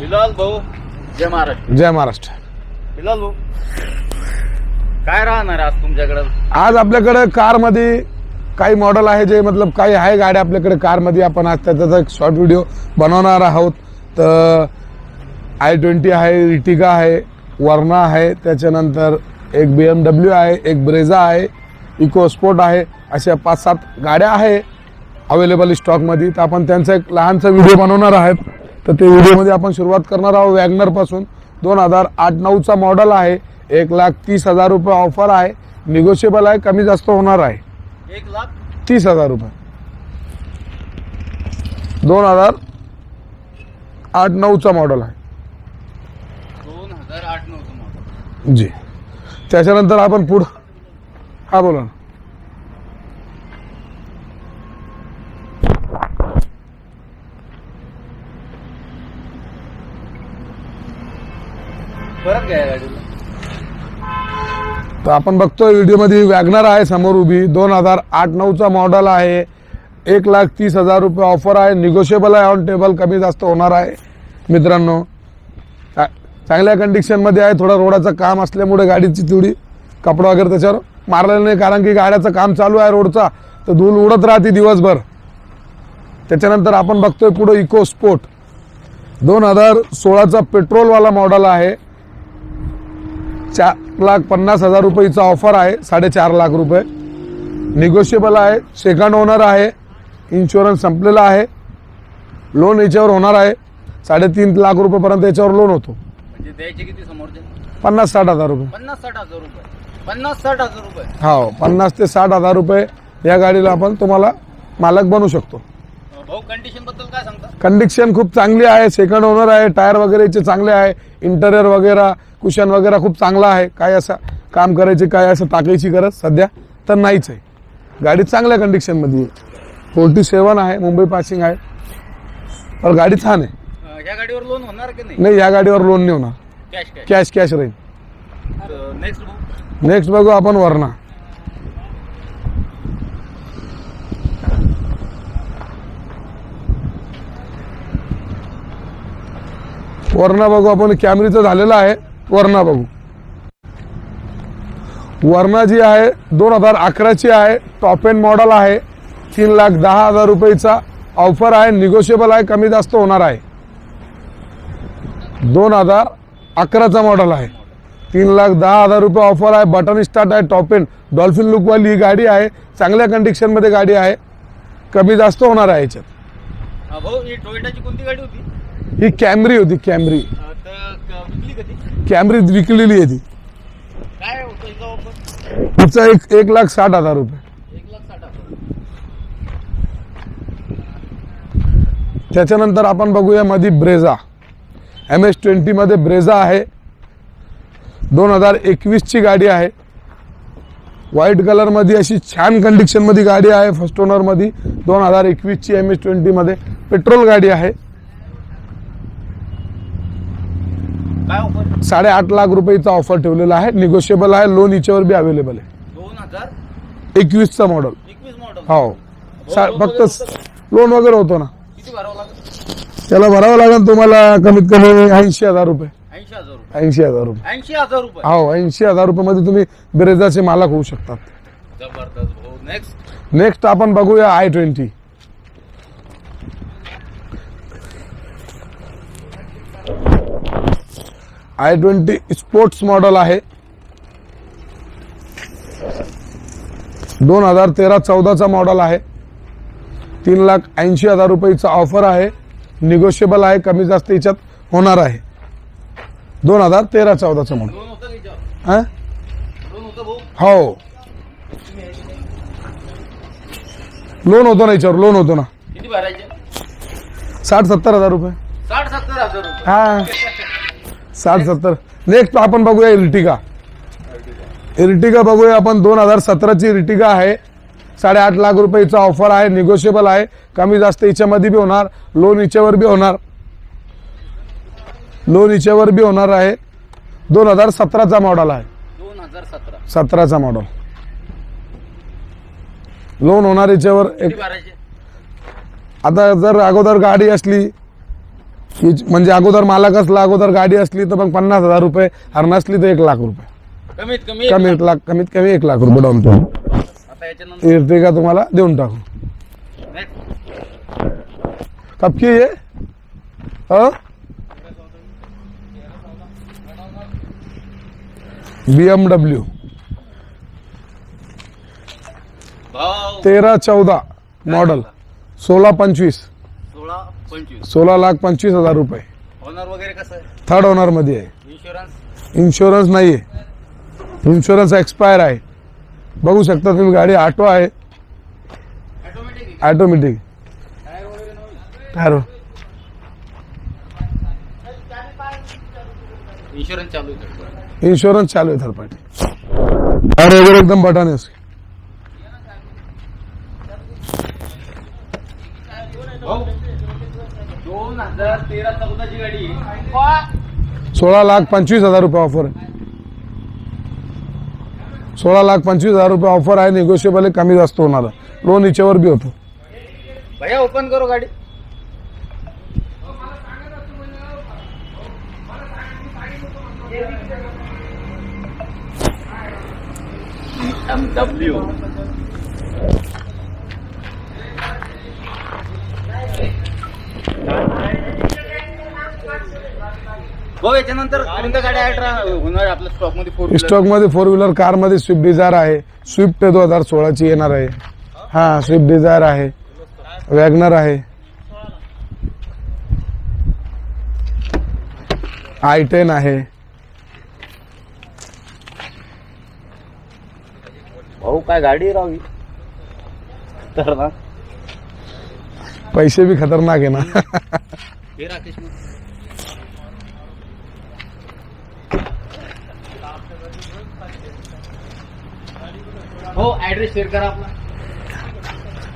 बिलाल भाऊ. जय महाराष्ट्र जय महाराष्ट्र. बिलाल भाऊ काय राहणार आज तुमच्याकडं? आज आपल्याकडे कारमध्ये काही मॉडेल आहे जे मतलब काही आहे गाड्या आपल्याकडे कारमध्ये. आपण आज त्याचा एक शॉर्ट व्हिडिओ बनवणार आहोत. तर आय ट्वेंटी आहे इटिका आहे वर्ना आहे त्याच्यानंतर एक बी एम डब्ल्यू आहे एक ब्रेझा आहे इको स्पोर्ट आहे अशा पाच सात गाड्या आहे अवेलेबल स्टॉकमध्ये तर आपण त्यांचा एक लहानसा व्हिडिओ बनवणार आहेत. तर ते व्हिडिओमध्ये आपण सुरुवात करणार आहोत. वॅगनरपासून दोन हजार आठ नऊचा मॉडेल आहे. एक लाख तीस हजार रुपये ऑफर आहे. निगोशिएबल आहे कमी जास्त होणार आहे. एक लाख तीस हजार रुपये. दोन हजार आठ नऊचा मॉडेल आहे. दोन हजार आठ नऊ तुम्हाला जी. त्याच्यानंतर आपण पुढं हा बोला ना. परत घ्या गाडीला तर आपण बघतोय व्हिडिओमध्ये वॅगनर आहे समोर उभी. दोन हजार आठ नऊचा मॉडेल आहे. एक लाख तीस हजार रुपये ऑफर आहे. निगोशिएबल आहे. ऑन टेबल कमी जास्त होणार आहे. मित्रांनो चा- चांगल्या कंडिशनमध्ये आहे. थोडं रोडाचं काम असल्यामुळे गाडीची तेवढी कपडा वगैरे त्याच्यावर मारलेलं नाही. कारण की गाड्याचं काम चालू आहे रोडचा. तर धूल उडत राहते दिवसभर. त्याच्यानंतर आपण बघतोय पुढं इको स्पोर्ट दोन हजार सोळाचा पेट्रोलवाला मॉडेल आहे. चार लाख पन्नास हजार रुपयेचा ऑफर आहे साडेचार लाख रुपये. निगोशिएबल आहे सेकंड ओनर आहे इन्शुरन्स संपलेला आहे. लोन याच्यावर होणार आहे साडेतीन लाख रुपयेपर्यंत याच्यावर लोन होतो. म्हणजे द्यायचे किती समोरचे? पन्नास साठ हजार रुपये. पन्नास साठ हजार रुपये. पन्नास साठ हजार रुपये. हो पन्नास ते साठ हजार रुपये या गाडीला आपण तुम्हाला मालक बनू शकतो. भाऊ कंडिशनबद्दल काय सांगता? कंडिशन खूप चांगली आहे सेकंड ओनर आहे टायर वगैरेचे चांगले आहे इंटेरियर वगैरे कुशन वगैरे खूप चांगला आहे. काय असं काम करायचे काय असं टाकायची गरज सध्या तर नाहीच आहे. गाडी चांगल्या कंडिशनमध्ये आहे. फोर्टी सेवन आहे मुंबई पासिंग आहे. पण गाडी छान आहे. ह्या गाडीवर लोन होणार की नाही? नाही या गाडीवर लोन नाही होणार. कॅश कॅश कॅश कॅश राहील. नेक्स्ट नेक्स्ट बघू आपण वरणा. वरणा बघू आपण. कॅमेरीचं झालेलं आहे. वरणा बघू वरणा जी आहे दोन हजार अकराची आहे टॉप एंड मॉडेल आहे. तीन लाख दहा हजार रुपयेचा ऑफर आहे निगोशिएबल आहे कमी जास्त होणार आहे. दोन हजार अकराचा मॉडेल आहे. तीन लाख दहा हजार रुपये ऑफर आहे बटन स्टार्ट आहे टॉप एंड डॉल्फिन लुकवाली ही गाडी आहे चांगल्या कंडिशनमध्ये गाडी आहे. कमी जास्त होणार आहे याच्यात. अं, भाऊ ही टोयोटाची कोणती गाडी होती? ही कॅमरी होती कॅमरी अं, तर क- विकली कधी कॅमरी विकलेली आहे ती. काय तिचा एक एक लाख साठ हजार रुपये. त्याच्यानंतर आपण बघूया मध्ये ब्रेझा. एम एस ट्वेंटीमध्ये ब्रेझा आहे. दोन हजार एकवीसची गाडी आहे. व्हाईट कलरमध्ये अशी छान कंडिशनमध्ये गाडी आहे. फर्स्ट ओनरमध्ये दोन हजार एकवीसची एम एस ट्वेंटीमध्ये पेट्रोल गाडी आहे. काय साडेआठ लाख रुपयेचा ऑफर ठेवलेला आहे. निगोशिएबल आहे. लोन हिच्यावर बी अवेलेबल आहे. दोन हजार? एकवीसचा मॉडेल एकवीस मॉडेल हो. सा- फक्त लोन वगैरे होतो ना. किती भरावं लागेल? त्याला भरावं लागेल तुम्हाला कमीत कमी ऐंशी हजार रुपये. ऐंशी हजार रुपये. ऐंशी हजार रुपये. ऐंशी हजार रुपये. हो ऐंशी हजार रुपये मध्ये तुम्ही ब्रेझाचे मालक होऊ शकतात. जबरदस्त. भाऊ नेक्स्ट नेक्स्ट आपण बघूया I twenty I twenty sports model आहे. दोन हजार तेरा चौदाचा मॉडेल आहे. तीन लाख ऐंशी हजार रुपयेचा ऑफर आहे. निगोशिएबल आहे कमी जास्त याच्यात होणार आहे. दोन हजार तेरा चौदाचा मॉडेल. हां? लोन होतं भाऊ? हो. लोन होतो ना याच्यावर लोन होतो ना. किती भरायचे? साठ सत्तर हजार रुपये. साठ सत्तर हजार रुपये. हा. साठ सत्तर नेक्स्ट आपण बघूया इर्टिगा. इर्टिगा बघूया आपण. दोन हजार सतराची इर्टिगा आहे. साडेआठ लाख रुपयेचा ऑफर आहे. निगोशिएबल आहे. कमी जास्त हिच्यामध्ये बी होणार. लोन हिच्यावर बी होणार. लोन हिच्यावर बी होणार आहे. दोन हजार सतराचा मॉडेल आहे. दोन हजार सतरा. सतराचा मॉडेल लोन होणार याच्यावर एक आता जर अगोदर गाडी असली ही म्हणजे अगोदर मालक असला अगोदर गाडी असली तर मग पन्नास हजार रुपये आणि नसली तर एक लाख रुपये. कमीत कमी कमी एक लाख. कमीत कमी एक लाख रुपये डाऊन पेमेंट इर्टिगा तुम्हाला? देऊन टाकू. कब की ये? एम डब्ल्यू तेरा चौदा मॉडल. सोळा पंचवीस. सोळा पंचवीस. सोळा लाख पंचवीस हजार रुपये. ऑनर वगैरे कसं? आहे थर्ड ओनरमध्ये आहे. इन्शुरन्स इन्शुरन्स नाही आहे. इन्शुरन्स एक्सपायर आहे. बघू शकता तुम्ही गाडी ऑटो आहे. ऑटोमॅटिक ऑटोमॅटिक टायर वगैरे नवीन? टायर इन्शुरन्स चालू आहे इन्शुरन्स चालू आहे थर्ड पार्टी टायर वगैरे एकदम बटाने असते भाऊ दोन हजार तेरा चौदाची गाडी. आहे. सोळा लाख पंचवीस हजार रुपये ऑफर आहे. सोळा लाख पंचवीस हजार रुपये ऑफर आहे निगोशिएबल आहे कमी जास्त होणार लोन हिच्यावर बी होतो. भैया ओपन करो गाडी. डब्ल्यू याच्यानंतर कोणत्या गाड्या आहेत होणार आपल्या स्टॉकमध्ये फोर स्टॉकमध्ये फोर व्हीलर कारमध्ये स्विफ्ट डिझायर आहे. स्विफ्ट दोन हजार सोळाची येणार आहे. हा स्विफ्ट डिझायर आहे. वॅगनर आहे. आय टेन आहे. भाऊ काय गाडी तर ना पैसे भी खतरनाक आहे ना. हे राकेश हो ऍड्रेस शेअर करा आपला.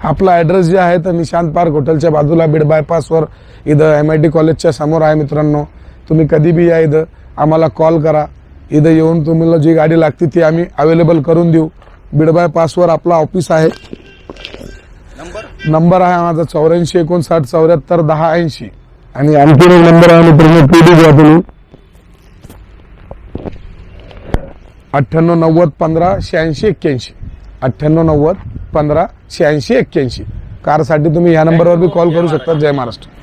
आपला ऍड्रेस जे आहे तर निशांत पार्क हॉटेलच्या बाजूला बीड बायपासवर इथं एम आय टी कॉलेजच्या समोर आहे मित्रांनो. तुम्ही कधी बी या इथं आम्हाला कॉल करा. इथं येऊन तुम्हाला जी गाडी लागते ती आम्ही अवेलेबल करून देऊ. बीड बायपासवर आपला ऑफिस आहे. नंबर नंबर आहे माझा चौऱ्याऐंशी एकोणसाठ चौऱ्याहत्तर दहा ऐंशी. आणि आणखी एक नंबर आहे मित्रांनो पी डी घ्या तुम्ही अठ्ठ्याण्णव नव्वद पंधरा शहाऐंशी एक्क्याऐंशी. अठ्ठ्याण्णव नव्वद पंधरा शहाऐंशी एक्क्याऐंशी. कारसाठी तुम्ही या नंबरवर बी कॉल करू शकता. जय महाराष्ट्र.